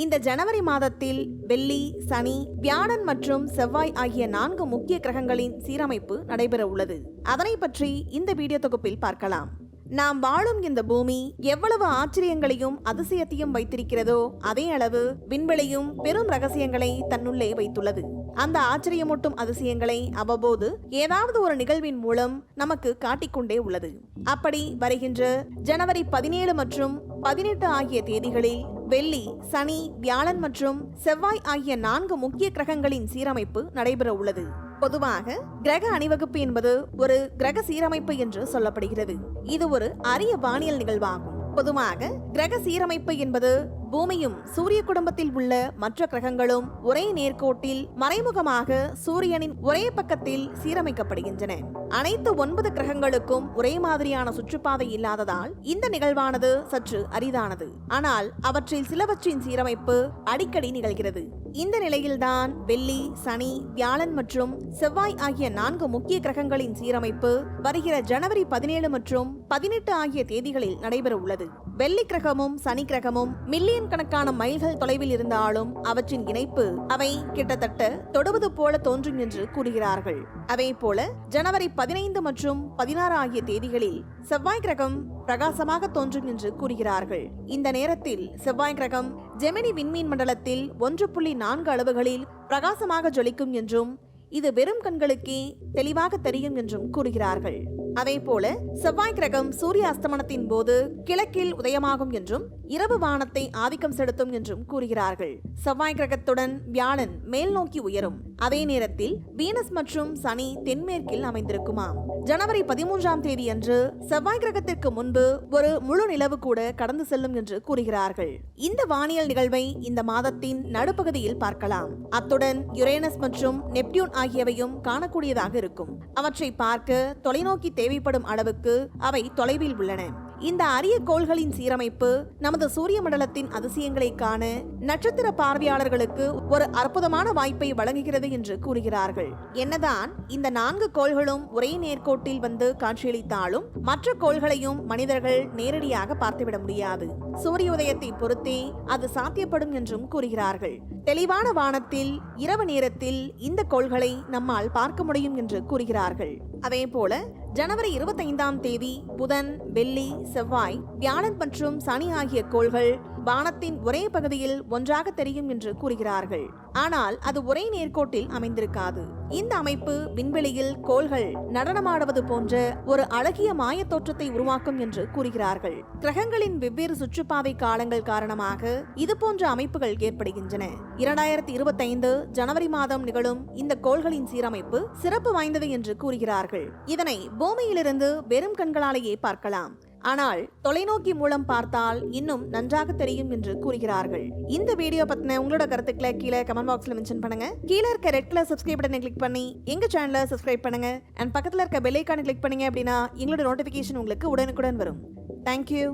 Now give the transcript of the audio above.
இந்த ஜனவரி மாதத்தில் வெள்ளி சனி வியாழன் மற்றும் செவ்வாய் ஆகிய நான்கு முக்கிய கிரகங்களின் சீரமைப்பு நடைபெற உள்ளது. அதனை பற்றி இந்த வீடியோ தொகுப்பில் பார்க்கலாம். நாம் வாழும் இந்த பூமி எவ்வளவு ஆச்சரியங்களையும் அதிசயத்தையும் வைத்திருக்கிறதோ அதே அளவு விண்வெளியும் பெரும் ரகசியங்களை தன்னுள்ளே வைத்துள்ளது. அந்த ஆச்சரியமூட்டும் அதிசயங்களை அவ்வப்போது ஏதாவது ஒரு நிகழ்வின் மூலம் நமக்கு காட்டிக்கொண்டே உள்ளது. அப்படி வருகின்ற ஜனவரி பதினேழு மற்றும் பதினெட்டு ஆகிய தேதிகளில் வெள்ளி சனி வியாழன் மற்றும் செவ்வாய் ஆகிய நான்கு முக்கிய கிரகங்களின் சீரமைப்பு நடைபெற உள்ளது. பொதுவாக கிரக அணிவகுப்பு என்பது ஒரு கிரக சீரமைப்பு என்று சொல்லப்படுகிறது. இது ஒரு அரிய வானியல் நிகழ்வாகும். பொதுவாக கிரக சீரமைப்பு என்பது பூமியும் சூரிய குடும்பத்தில் உள்ள மற்ற கிரகங்களும் ஒரே நேர்கோட்டில் மறைமுகமாக சூரியனின் ஒரே பக்கத்தில் சீரமைக்கப்படுகின்றன. அனைத்து ஒன்பது கிரகங்களுக்கும் ஒரே மாதிரியான சுற்றுப்பாதை இல்லாததால் இந்த நிகழ்வானது சற்று அரிதானது. ஆனால் அவற்றில் சிலவற்றின் சீரமைப்பு அடிக்கடி நிகழ்கிறது. இந்த நிலையில்தான் வெள்ளி சனி வியாழன் மற்றும் செவ்வாய் ஆகிய நான்கு முக்கிய கிரகங்களின் சீரமைப்பு வருகிற ஜனவரி பதினேழு மற்றும் பதினெட்டு ஆகிய தேதிகளில் நடைபெற உள்ளது வெள்ளி கிரகமும் சனி கிரகமும் மில்லியன் கணக்கான மைல்கள் தொலைவில் இருந்தாலும் அவற்றின் இணைப்பு அவை கிட்டத்தட்ட தொடுவது போல தோன்றும் என்று கூறுகிறார்கள். அதே போல ஜனவரி பதினைந்து மற்றும் பதினாறு ஆகிய தேதிகளில் செவ்வாய் கிரகம் பிரகாசமாக தோன்றும் என்று கூறுகிறார்கள். இந்த நேரத்தில் செவ்வாய் கிரகம் ஜெமினி விண்மீன் மண்டலத்தில் ஒன்று புள்ளி நான்கு அளவுகளில் பிரகாசமாக ஜொலிக்கும் என்றும் இது வெறும் கண்களுக்கே தெளிவாக தெரியும் என்றும் கூறுகிறார்கள். அதே போல செவ்வாய் கிரகம் சூரிய அஸ்தமனத்தின் போது கிழக்கில் உதயமாகும் என்றும் இரவு வானத்தை ஆதிக்கம் செலுத்தும் என்றும் கூறுகிறார்கள். செவ்வாய் கிரகத்துடன் வியாழன் மேல் நோக்கி உயரும். அதே நேரத்தில் வீனஸ் மற்றும் சனி தென்மேற்கில் அமைந்திருக்குமாம். ஜனவரி பதிமூன்றாம் தேதி அன்று செவ்வாய் கிரகத்திற்கு முன்பு ஒரு முழு நிலவு கூட கடந்து செல்லும் என்று கூறுகிறார்கள். இந்த வானியல் நிகழ்வை இந்த மாதத்தின் நடுப்பகுதியில் பார்க்கலாம். அத்துடன் யுரேனஸ் மற்றும் நெப்டியூன் ஆகியவையும் காணக்கூடியதாக இருக்கும். அவற்றை பார்க்க தொலைநோக்கி தேவைப்படும் அளவுக்கு அவை தொலைவில் உள்ளன. இந்த அரிய கோள்களின் சீரமைப்பு நமது சூரிய மண்டலத்தின் அதிசயங்களை காண நட்சத்திர பார்வையாளர்களுக்கு ஒரு அற்புதமான வாய்ப்பை வழங்குகிறது என்று கூறுகிறார்கள். என்னதான் இந்த நான்கு கோள்களும் ஒரே நேர்கோட்டில் வந்து காட்சியளித்தாலும் மற்ற கோள்களையும் மனிதர்கள் நேரடியாக பார்த்துவிட முடியாது. சூரிய உதயத்தை பொறுத்தே அது சாத்தியப்படும் என்றும் கூறுகிறார்கள். தெளிவான வானத்தில் இரவு நேரத்தில் இந்த கோள்களை நம்மால் பார்க்க முடியும் என்று கூறுகிறார்கள். அதே போல ஜனவரி இருபத்தைந்தாம் தேதி புதன் வெள்ளி செவ்வாய் வியாழன் மற்றும் சனி ஆகிய கோள்கள் வானத்தின் ஒரே பகுதியில் ஒன்றாக தெரியும் என்று கூறுகிறார்கள். ஆனால் அது ஒரே நேர்கோட்டில் அமைந்திருக்காது. இந்த அமைப்பு விண்வெளியில் கோள்கள் நடனமாடுவது போன்ற ஒரு அழகிய மாய தோற்றத்தை உருவாக்கும் என்று கூறுகிறார்கள். கிரகங்களின் வெவ்வேறு சுற்றுப்பாதை காலங்கள் காரணமாக இது போன்ற அமைப்புகள் ஏற்படுகின்றன. இரண்டாயிரத்தி இருபத்தைந்து ஜனவரி மாதம் நிகழும் இந்த கோள்களின் சீரமைப்பு சிறப்பு வாய்ந்தது என்று கூறுகிறார்கள். இதனை பூமியிலிருந்து வெறும் கண்களாலேயே பார்க்கலாம். ஆனால் தொலைநோக்கி மூலம் பார்த்தால் இன்னும் நன்றாக தெரியும் என்று கூறுகிறார்கள். இந்த வீடியோ பத்தின உங்களோட கருத்துக்களை கீழே கமெண்ட் பாக்ஸ்ல மென்ஷன் பண்ணுங்க. கீழே இருக்க ரெட் கலர் சப்ஸ்கிரைப் பட்டனை கிளிக் பண்ணி எங்க சேனலை சப்ஸ்கிரைப் பண்ணுங்க. அண்ட் பக்கத்துல இருக்க பெல் ஐக்கானை கிளிக் பண்ணீங்க அப்படின்னா எங்களோட நோட்டிபிகேஷன் உங்களுக்கு உடனுக்குடன் வரும். தேங்க்யூ